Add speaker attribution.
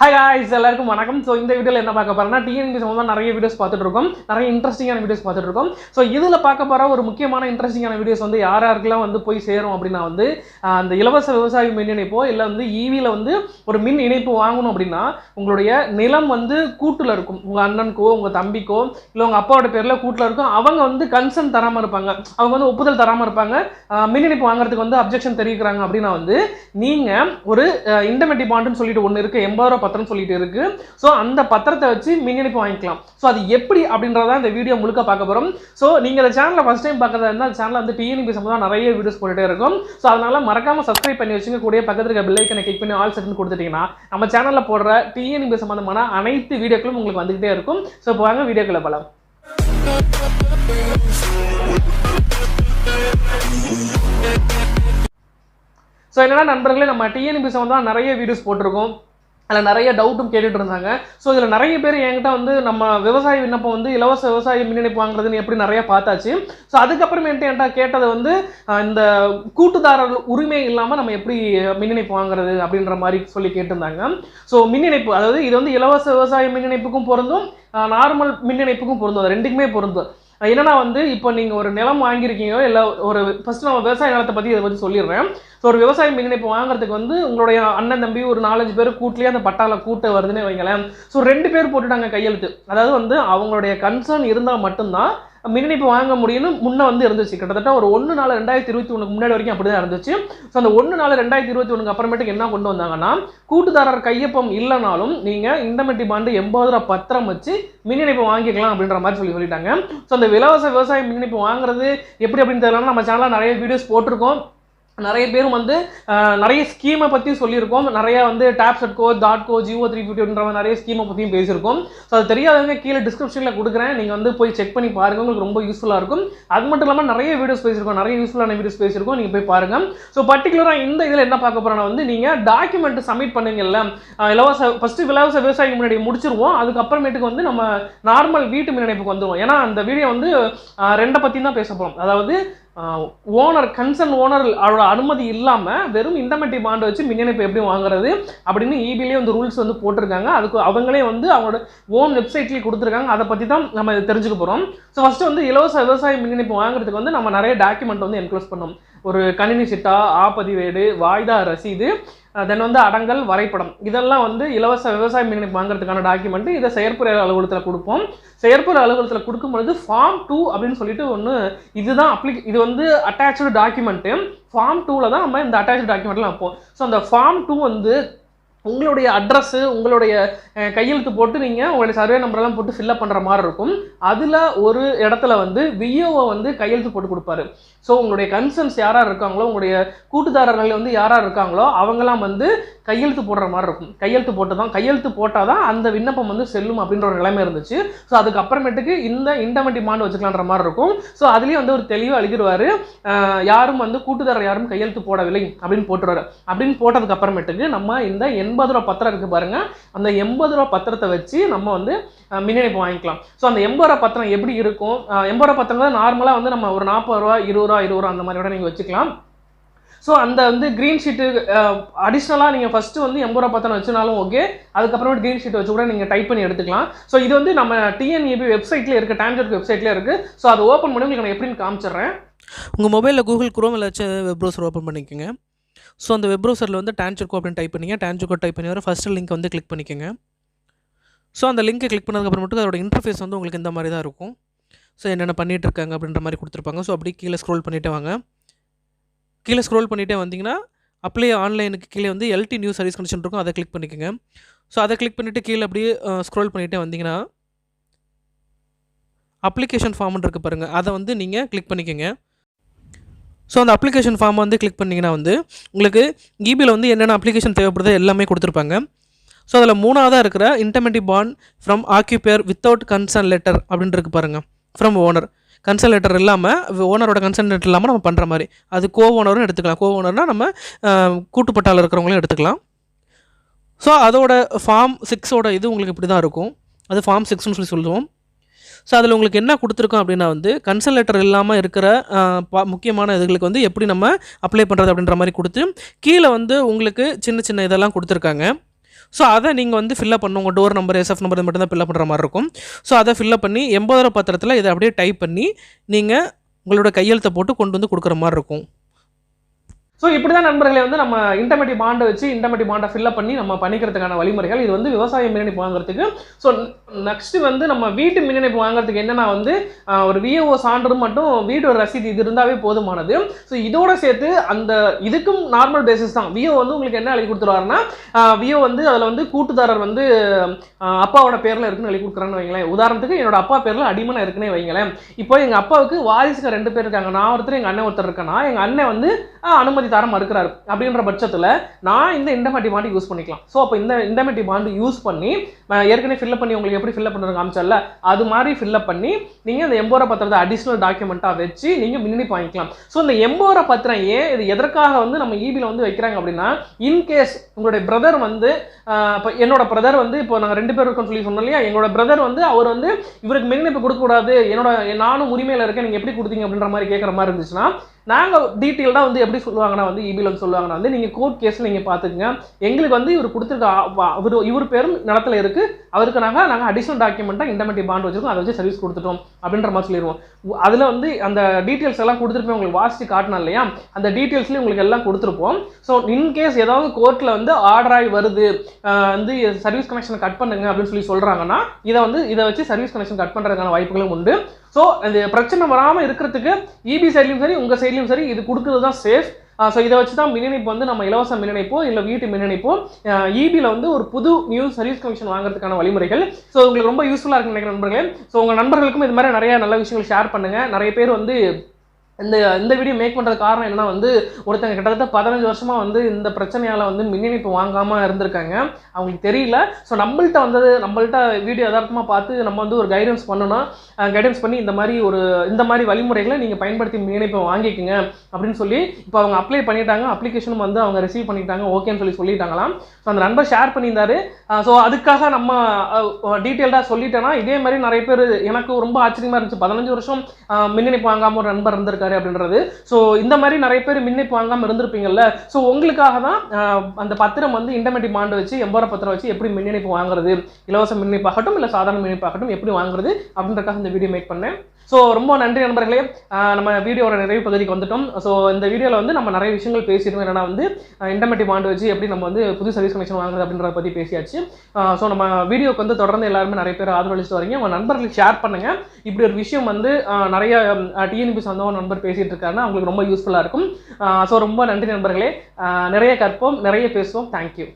Speaker 1: High ஹாய்ஸ் எல்லாருக்கும் வணக்கம். So இந்த வீடியோவில் என்ன பார்க்க போகிறோம்னா டிஎன்பி சம்மந்தமாக நிறைய வீடியோஸ் பார்த்துட்டு இருக்கோம். நிறைய இன்ட்ரெஸ்டிங்கான வீடியோஸ் பார்த்துட்டு இருக்கோம். ஸோ இதில் பார்க்க போகிற ஒரு முக்கியமான இன்ட்ரெஸ்டிங்கான வீடியோஸ் வந்து யார் யாருக்கெல்லாம் வந்து போய் சேரும் அப்படின்னா வந்து அந்த இலவச விவசாய மின் இணைப்போ இல்லை வந்து ஈவியில் வந்து ஒரு மின் இணைப்பு வாங்கணும் அப்படின்னா உங்களுடைய நிலம் வந்து கூட்டில் இருக்கும். உங்கள் அண்ணனுக்கோ உங்கள் தம்பிக்கோ இல்லை உங்கள் அப்பாவோட பேரில் கூட்டில் இருக்கும். அவங்க வந்து கன்சர்ன் தராமல் இருப்பாங்க. அவங்க வந்து ஒப்புதல் தராமல் இருப்பாங்க. மின் இணைப்பு வாங்குறதுக்கு வந்து அப்ஜெக்ஷன் தெரிவிக்கிறாங்க அப்படின்னா வந்து நீங்கள் ஒரு இன்டர்மெட்டி பாண்டுன்னு சொல்லிட்டு ஒன்று இருக்குது எண்பது ரூபா பத்திரம் சொல்லிட்டு இருக்கு. ஸோ அந்த பத்திரத்தை வச்சு மின் இணைப்பு வாங்கிக்கலாம். ஸோ அது எப்படி அப்படின்றத இந்த வீடியோ முழுக்க பார்க்க போகிறோம் ஸோ நீங்கள் இந்த சேனலை ஃபஸ்ட் டைம் பார்க்கறதா இருந்தால் சேனல் சேனலில் வந்து டிஎன்பி சம்பந்தம் நிறைய வீடியோஸ் போட்டுட்டே இருக்கும். ஸோ அதனால மறக்காம சப்ஸ்கிரைப் பண்ணி வச்சுங்க. கூடிய பக்கத்தில் இருக்க பெல் கிளிக் பண்ணி ஆல் செட்னு கொடுத்துட்டீங்கன்னா நம்ம சேனலில் போடுற டிஎன்பி சம்பந்தமான அனைத்து வீடியோக்களும் உங்களுக்கு வந்துகிட்டே இருக்கும். ஸோ இப்போ வாங்க பலம். ஸோ என்னன்னா நண்பர்களே நம்ம டிஎன்பி சம்மந்தமாக நிறைய வீடியோஸ் போட்டிருக்கோம். அதில் நிறைய டவுட்டும் கேட்டுட்டு இருந்தாங்க. ஸோ இதில் நிறைய பேர் என்கிட்ட வந்து நம்ம விவசாய விண்ணப்பம் வந்து இலவச விவசாய மின் இணைப்பு வாங்குறதுன்னு எப்படி நிறைய பார்த்தாச்சு. ஸோ அதுக்கப்புறமேட்டு என்கிட்ட கேட்டது வந்து இந்த கூட்டுதாரர் உரிமை இல்லாமல் நம்ம எப்படி மின் இணைப்பு வாங்குறது அப்படின்ற மாதிரி சொல்லி கேட்டிருந்தாங்க. ஸோ மின் இணைப்பு அதாவது இது வந்து இலவச விவசாய மின் இணைப்புக்கும் பொருந்தும் நார்மல் மின் இணைப்புக்கும் பொருந்தும். அது ரெண்டுக்குமே பொருந்தும். என்னன்னா வந்து இப்போ நீங்கள் ஒரு நிலம் வாங்கியிருக்கீங்க இல்லை ஒரு ஃபர்ஸ்ட் நம்ம விவசாய நிலத்தை பற்றி இதை பற்றி சொல்லிடுறேன். ஸோ ஒரு விவசாய மின் இணைப்பு வாங்குறதுக்கு வந்து உங்களுடைய அண்ணன் தம்பி ஒரு நாலஞ்சு பேர் கூட்டிலேயே அந்த பட்டால கூட்ட வருதுன்னு வைங்களேன். ஸோ ரெண்டு பேர் போட்டுட்டாங்க கையெழுத்து. அதாவது வந்து அவங்களுடைய கன்சர்ன் இருந்தால் மட்டும்தான் மின் இணைப்பு வாங்க முடியும்னு முன்னே வந்து இருந்துச்சு. கிட்டத்தட்ட ஒரு ஒன்று நாலு ரெண்டாயிரத்தி இருபத்தி ஒன்றுக்கு முன்னாடி வரைக்கும் அப்படி தான் இருந்துச்சு. ஸோ அந்த ஒன்று நாலு ரெண்டாயிரத்தி இருபத்தி ஒன்றுக்கு அப்புறமேட்டுக்கு என்ன கொண்டு வந்தாங்கன்னா கூட்டுதாரர் கையொப்பம் இல்லைனாலும் நீங்கள் இண்டமெட்டி பாண்டு எண்பது ரூபா பத்திரம் வச்சு மின் இணைப்பு வாங்கிக்கலாம் அப்படின்ற மாதிரி சொல்லி சொல்லிட்டாங்க. ஸோ அந்த இலவச விவசாய மின் இணைப்பு வாங்குறது எப்படி அப்படின்னு தெரியலன்னா நம்ம சேனலில் நிறைய வீடியோஸ் போட்டிருக்கோம். நிறைய பேரும் வந்து நிறைய ஸ்கீமை பற்றியும் சொல்லியிருக்கோம். நிறைய வந்து டேப் டாட் டாட்கோ ஜியோ த்ரீ ஃபிஃப்டின்ற மாதிரி நிறைய ஸ்கீமை பற்றியும் பேசியிருக்கோம். ஸோ அது தெரியாதவங்க கீழே டிஸ்கிரிப்ஷனில் கொடுக்குறேன். நீங்கள் வந்து போய் செக் பண்ணி பாருங்க. உங்களுக்கு ரொம்ப யூஸ்ஃபுல்லாக இருக்கும். அது மட்டும் இல்லாமல் நிறைய வீடியோஸ் பேசியிருக்கோம். நிறைய யூஸ்ஃபுல்லான வீடியோஸ் பேசியிருக்கோம். நீங்கள் போய் பாருங்க. ஸோ பர்டிகுலராக இந்த இதில் என்ன பார்க்க போகிறோன்னா வந்து நீங்கள் டாக்குமெண்ட் சப்மிட் பண்ணுங்கல்ல இலவச ஃபஸ்ட்டு இலவச விவசாயிக்கு முன்னாடி முடிச்சிருவோம். அதுக்கப்புறமேட்டுக்கு வந்து நம்ம நார்மல் வீட்டு மின் இணைப்புக்கு வந்துடுவோம் ஏன்னா அந்த வீடியோ வந்து ரெண்டை பற்றி தான் பேச போகிறோம் அதாவது ஓனர் கன்சர்ன் ஓனர் அவரோட அனுமதி இல்லாமல் வெறும் இண்டமெட்டி பாண்டை வச்சு மின் இணைப்பு எப்படி வாங்குறது அப்படின்னு இபிலேயே வந்து ரூல்ஸ் வந்து போட்டிருக்காங்க. அதுக்கு அவங்களே வந்து அவங்களோட ஓன் வெப்சைட்லேயே கொடுத்துருக்காங்க. அதை பற்றி தான் நம்ம இதை தெரிஞ்சுக்க போகிறோம் ஸோ ஃபஸ்ட்டு வந்து இலவச விவசாய மின் இணைப்பு வாங்குறதுக்கு வந்து நம்ம நிறைய டாக்குமெண்ட் வந்து என்க்ளோஸ் பண்ணோம். ஒரு கணினி சிட்டா ஆப்பதிவேடு வாய்தா ரசீது தென் வந்து அடங்கல் வரைபடம். இதெல்லாம் வந்து இலவச விவசாய மீன் வாங்குறதுக்கான டாக்குமெண்ட் இதை செயற்புற அலுவலகத்தில் கொடுப்போம். செயற்புற அலுவலகத்தில் கொடுக்கும் பொழுது ஃபார்ம் டூ அப்படின்னு சொல்லிட்டு ஒன்று இதுதான் அப்ளிக் இது வந்து அட்டாச்சு டாக்குமெண்ட்டு ஃபார்ம் டூவில் தான் நம்ம இந்த அட்டாச்சு டாக்குமெண்ட்லாம் வைப்போம். ஸோ அந்த ஃபார்ம் டூ வந்து உங்களுடைய அட்ரஸ்ஸு உங்களுடைய கையெழுத்து போட்டு நீங்கள் உங்களுடைய சர்வே நம்பரெல்லாம் போட்டு ஃபில்அப் பண்ணுற மாதிரி இருக்கும். அதில் ஒரு இடத்துல வந்து விஓவை வந்து கையெழுத்து போட்டு கொடுப்பாரு. ஸோ உங்களுடைய கன்சர்ன்ஸ் யாராக இருக்காங்களோ உங்களுடைய கூட்டுதாரர்கள் வந்து யாராக இருக்காங்களோ அவங்களாம் வந்து கையெழுத்து போடுற மாதிரி இருக்கும். கையெழுத்து போட்டு தான் கையெழுத்து போட்டால் தான் அந்த விண்ணப்பம் வந்து செல்லும் அப்படின்ற ஒரு நிலைமை இருந்துச்சு. ஸோ அதுக்கப்புறமேட்டுக்கு இந்த இண்டமெட்டி பாண்டு வச்சுக்கலான்ற மாதிரி இருக்கும். ஸோ அதுலேயும் வந்து ஒரு தெளிவாக அழுகிடுவார் யாரும் வந்து கூட்டுதாரர் யாரும் கையெழுத்து போடவில்லை அப்படின்னு போட்டுருவாரு. அப்படின்னு போட்டதுக்கு அப்புறமேட்டுக்கு நம்ம இந்த எண்பது ரூபா பத்திரம் இருக்குது பாருங்கள் அந்த எண்பது ரூபா பத்திரத்தை வச்சு நம்ம வந்து மின்னிணைப்பு வாங்கிக்கலாம். ஸோ அந்த எண்பது ரூபா பத்திரம் எப்படி இருக்கும்? எண்பது ரூபா பத்திரம் நார்மலாக வந்து நம்ம ஒரு நாற்பது ரூபா இருபது ரூபா இருபது ரூபா அந்த மாதிரி நீங்கள் வச்சுக்கலாம். ஸோ அந்த வந்து க்ரீன் ஷீட்டு அடிஷ்னலாக நீங்கள் ஃபஸ்ட்டு வந்து எண்பது ரூபா பத்திரம் வச்சுனாலும் ஓகே அதுக்கப்புறமேட்டு க்ரீன் ஷீட் வச்சு கூட நீங்கள் டைப் பண்ணி எடுத்துக்கலாம். ஸோ இது வந்து நம்ம டிஎன்இபி வெப்சைட்லேயே இருக்குது டான்ஜெட் வெப்சைட்லேயே இருக்குது ஸோ அதை ஓப்பன் பண்ணி உங்களுக்கு நான் எப்படின்னு காமிச்சிடுறேன்.
Speaker 2: உங்கள் மொபைலில் கூகுள் குரோம் ஏதாச்சும் வெப் ப்ரௌசர் ஓப்பன் பண்ணிக்கோங்க. ஸோ அந்த வெப் ப்ரௌசரில் வந்து டான்ஜர்கோ அப்படின்னு டைப் பண்ணிங்க. டான்ஜர்கோ டைப் பண்ணி வர ஃபஸ்ட்டு லிங்க் வந்து கிளிக் பண்ணிக்கோங்க. ஸோ அந்த லிங்க்கை கிளிக் பண்ணதுக்கப்புறம் மட்டும் அதோட இன்டர்ஃபேஸ் வந்து உங்களுக்கு இந்த மாதிரி தான் இருக்கும். ஸோ என்னென்ன பண்ணிகிட்டு இருக்காங்க அப்படின்ற மாதிரி கொடுத்துருப்பாங்க. ஸோ அப்படியே கீழே ஸ்க்ரோல் பண்ணிவிட்டு வாங்க. கீழே ஸ்க்ரோல் பண்ணிகிட்டே வந்தீங்கன்னா அப்ளை ஆன்லைனுக்கு கீழே வந்து எல்டி நியூ சர்வீஸ் கண்டிஷன் இருக்கும். அதை கிளிக் பண்ணிக்கோங்க. ஸோ அதை கிளிக் பண்ணிவிட்டு கீழே அப்படியே ஸ்க்ரோல் பண்ணிகிட்டே வந்தீங்கன்னா அப்ளிகேஷன் ஃபார்ம்னு இருக்குது பாருங்கள் அதை வந்து நீங்கள் கிளிக் பண்ணிக்கோங்க. ஸோ அந்த அப்ளிகேஷன் ஃபார்ம் வந்து கிளிக் பண்ணிங்கன்னா வந்து உங்களுக்கு இபியில் வந்து என்னென்ன அப்ளிகேஷன் தேவைப்படுதோ எல்லாமே கொடுத்துருப்பாங்க. ஸோ அதில் மூணாவதாக இருக்கிற indemnity bond from occupier without concern letter அப்படின்ட்டு இருக்கு பாருங்கள் ஃப்ரம் ஓனர் கன்சல் லெட்டர் இல்லாமல் ஓனரோட கன்சல் லெட்டர் இல்லாமல் நம்ம பண்ணுற மாதிரி. அது கோ ஓனரும் எடுத்துக்கலாம். கோ ஓனர்னால் நம்ம கூட்டுப்பட்டால் கூட்டுப்பட்டால இருக்கிறவங்களும் எடுத்துக்கலாம். ஸோ அதோட ஃபார்ம் சிக்ஸோட இது உங்களுக்கு இப்படி தான் இருக்கும். அது ஃபார்ம் சிக்ஸ்னு சொல்லி சொல்லுவோம். ஸோ அதில் உங்களுக்கு என்ன கொடுத்துருக்கோம் அப்படின்னா வந்து கன்சல் லெட்டர் இல்லாமல் இருக்கிற பா- முக்கியமான இதுகளுக்கு வந்து எப்படி நம்ம அப்ளை பண்ணுறது அப்படின்ற மாதிரி கொடுத்து கீழே வந்து உங்களுக்கு சின்ன சின்ன இதெல்லாம் கொடுத்துருக்காங்க. ஸோ அதை நீங்கள் வந்து ஃபில்லப் பண்ணணும் உங்கள் டோர் நம்பர் எஸ்எஃப் நம்பர் மட்டும் தான் ஃபில்லப் பண்ணுற மாதிரி இருக்கும். ஸோ அதை ஃபில்லப் பண்ணி எண்பதாயிரம் பத்திரத்தில் இதை அப்படியே டைப் பண்ணி நீங்கள் உங்களோட கையெழுத்தை போட்டு கொண்டு வந்து கொடுக்குற மாதிரி இருக்கும்.
Speaker 1: ஸோ இப்படி தான் நண்பர்களை வந்து நம்ம இன்டர்மேட்டிவ் பாண்டை வச்சு இன்டர்மேட்டிவ் பாண்டை ஃபில்லப் பண்ணி நம்ம பண்ணிக்கிறதுக்கான வழிமுறைகள். இது வந்து விவசாய மின்னணிப்பு வாங்குறதுக்கு. ஸோ நெக்ஸ்ட் வந்து நம்ம வீட்டு மின்னணிப்பு வாங்குறதுக்கு என்னன்னா வந்து ஒரு விஏஓ சான்று மட்டும் வீட்டு ரசீது இது இருந்தாவே போதுமானது. ஸோ இதோட சேர்த்து அந்த இதுக்கும் நார்மல் பேசிஸ் தான். விஓ வந்து உங்களுக்கு என்ன எழுதி கொடுத்துருவாருன்னா விஓ வந்து அதில் வந்து கூட்டுதாரர் வந்து அப்பாவோட பேரில் இருக்குன்னு எழுதி கொடுக்குறான்னு வைங்களேன். உதாரணத்துக்கு என்னோட அப்பா பேரில் அடிமனை இருக்குன்னே வைங்களேன். இப்போ எங்கள் அப்பாவுக்கு வாரிசுக்கு ரெண்டு பேர் இருக்காங்க. நான் ஒருத்தர் எங்கள் அண்ணன் ஒருத்தர் இருக்கேன்னா எங்கள் அண்ணன் வந்து அனுமதி அனுமதி தர மறுக்கிறாரு அப்படின்ற பட்சத்தில் நான் இந்த இண்டமெட்டி பாண்டு யூஸ் பண்ணிக்கலாம். ஸோ அப்போ இந்த இண்டமெட்டி பாண்டு யூஸ் பண்ணி ஏற்கனவே ஃபில்லப் பண்ணி உங்களுக்கு எப்படி ஃபில்லப் பண்ணுறது காமிச்சல அது மாதிரி ஃபில்லப் பண்ணி நீங்கள் இந்த எம்போர பத்திரத்தை அடிஷ்னல் டாக்குமெண்ட்டாக வச்சு நீங்கள் மின்னணிப்பு வாங்கிக்கலாம். ஸோ இந்த எம்போர பத்திரம் ஏன் இது எதற்காக வந்து நம்ம ஈபியில் வந்து வைக்கிறாங்க அப்படின்னா இன்கேஸ் உங்களுடைய பிரதர் வந்து இப்போ என்னோட பிரதர் வந்து இப்போ நாங்கள் ரெண்டு பேர் இருக்கோம்னு சொல்லி சொன்னோம் இல்லையா எங்களோட பிரதர் வந்து அவர் வந்து இவருக்கு மின்னணிப்பு கொடுக்கக்கூடாது என்னோட நானும் உரிமையில் இருக்கேன் நீங்கள் எப்படி கொடுத்தீங்க அப்படின்ற மாதிரி கேட்குற மாதிரி இருந்துச்சுன்னா நாங்கள் டீட்டெயில்டாக வந்து எப்படி சொல்லுவாங்கன்னா வந்து இபியில் வந்து சொல்லுவாங்கன்னா வந்து நீங்கள் கோர்ட் கேஸில் நீங்கள் பார்த்துக்குங்க. எங்களுக்கு வந்து இவர் கொடுத்துருக்க அவர் இவர் இவர் பேரும் நிலத்தில் இருக்குது அவருக்கு நாங்கள் நாங்கள் அடிஷனல் டாக்குமெண்ட்டாக இண்டமெட்டி பாண்ட் வச்சுருக்கோம். அதை வச்சு சர்வீஸ் கொடுத்துட்டோம் அப்படின்ற மாதிரி சொல்லிடுவோம் அதில் வந்து அந்த டீட்டெயில்ஸ் எல்லாம் கொடுத்துருப்போம் உங்களுக்கு வாசித்து காட்டணும் இல்லையா? அந்த டீட்டெயில்ஸ்லேயும் உங்களுக்கு எல்லாம் கொடுத்துருப்போம். ஸோ இன்கேஸ் ஏதாவது கோர்ட்டில் வந்து ஆர்டர் ஆகி வருது வந்து சர்வீஸ் கனெக்ஷன் கட் பண்ணுங்க அப்படின்னு சொல்லி சொல்கிறாங்கன்னா இதை வந்து இதை வச்சு சர்வீஸ் கனெக்ஷன் கட் பண்ணுறதுக்கான வாய்ப்புகளும் உண்டு. ஸோ இந்த பிரச்சனை வராமல் இருக்கிறதுக்கு இபி சைட்லையும் சரி உங்கள் சைட்லையும் சரி இது கொடுக்குறது தான் சேஃப் ஸோ இதை வச்சு தான் மின்னிணைப்பு வந்து நம்ம இலவச மின்னிணைப்போ இல்லை வீட்டு மின்னணைப்போ இபியில் வந்து ஒரு புது நியூ சர்வீஸ் கமிஷன் வாங்குறதுக்கான வழிமுறைகள். ஸோ உங்களுக்கு ரொம்ப யூஸ்ஃபுல்லாக இருக்குன்னு நினைக்கிற நண்பர்களே. ஸோ உங்கள் நண்பர்களுக்கும் இது மாதிரி நிறைய நல்ல விஷயங்கள் ஷேர் பண்ணுங்கள் நிறைய பேர் வந்து இந்த இந்த வீடியோ மேக் பண்ணுறது காரணம் என்னன்னா வந்து ஒருத்தங்க கிட்டத்தட்ட பதினஞ்சு வருஷமாக வந்து இந்த பிரச்சனையால் வந்து மின் இணைப்பு வாங்காமல் இருந்திருக்காங்க. அவங்களுக்கு தெரியல. ஸோ நம்மள்கிட்ட வந்தது நம்மள்கிட்ட வீடியோ யதார்த்தமாக பார்த்து நம்ம வந்து ஒரு கைடன்ஸ் பண்ணணும் கைடன்ஸ் பண்ணி இந்த மாதிரி ஒரு இந்த மாதிரி வழிமுறைகளை நீங்கள் பயன்படுத்தி மின் இணைப்பை வாங்கிக்கோங்க அப்படின்னு சொல்லி இப்போ அவங்க அப்ளை பண்ணிட்டாங்க. அப்ளிகேஷனும் வந்து அவங்க ரிசீவ் பண்ணிட்டாங்க. ஓகேன்னு சொல்லி சொல்லிட்டாங்களாம். ஸோ அந்த நண்பர் ஷேர் பண்ணியிருந்தாரு. ஸோ அதுக்காக நம்ம டீட்டெயில்டாக சொல்லிட்டேன்னா இதே மாதிரி நிறைய பேர் எனக்கு ரொம்ப ஆச்சரியமாக இருந்துச்சு. பதினஞ்சு வருஷம் மின் இணைப்பு வாங்காமல் ஒரு நண்பர் இருந்திருக்காரு. அப்படின்றது. ஸோ இந்த மாதிரி நிறைய பேர் மின் வாங்காம இருந்திருப்பீங்கல்ல. ஸோ உங்களுக்காக தான் அந்த பத்திரம் வந்து இண்டமெண்டி மாண்டு வச்சு எம்போர பத்திரம் வச்சு எப்படி மின்னிணைப்பு வாங்குறது? இலவச மின்னிப்பாகட்டும் இல்லை சாதாரண மின்னிப்பாகட்டும் எப்படி வாங்குறது? அப்படின்றக்காக இந்த வீடியோ மேக் பண்ணேன். ஸோ ரொம்ப நன்றி நண்பர்களே. நம்ம வீடியோட நிறைவு பகுதிக்கு வந்துட்டோம். ஸோ இந்த வீடியோவில் வந்து நம்ம நிறைய விஷயங்கள் பேசியிருக்கோம் என்னன்னா வந்து இன்டர்மேட்டிவ் பாண்ட் வச்சு எப்படி நம்ம வந்து புது சர்வீஸ் கனெக்ஷன் வாங்குறது அப்படின்றத பற்றி பேசியாச்சு. ஸோ நம்ம வீடியோக்கு வந்து தொடர்ந்து எல்லாருமே நிறைய பேர் ஆதரவளிச்சுட்டு வரீங்க. உங்கள் நண்பர்களுக்கு ஷேர் பண்ணுங்கள் இப்படி ஒரு விஷயம் வந்து நிறைய டிஎன்பி சொந்தம் நண்பர் பேசிகிட்டு இருக்காருன்னா அவங்களுக்கு ரொம்ப யூஸ்ஃபுல்லாக இருக்கும். ஸோ ரொம்ப நன்றி நண்பர்களே. நிறைய கற்போம் நிறைய பேசுவோம். தேங்க்யூ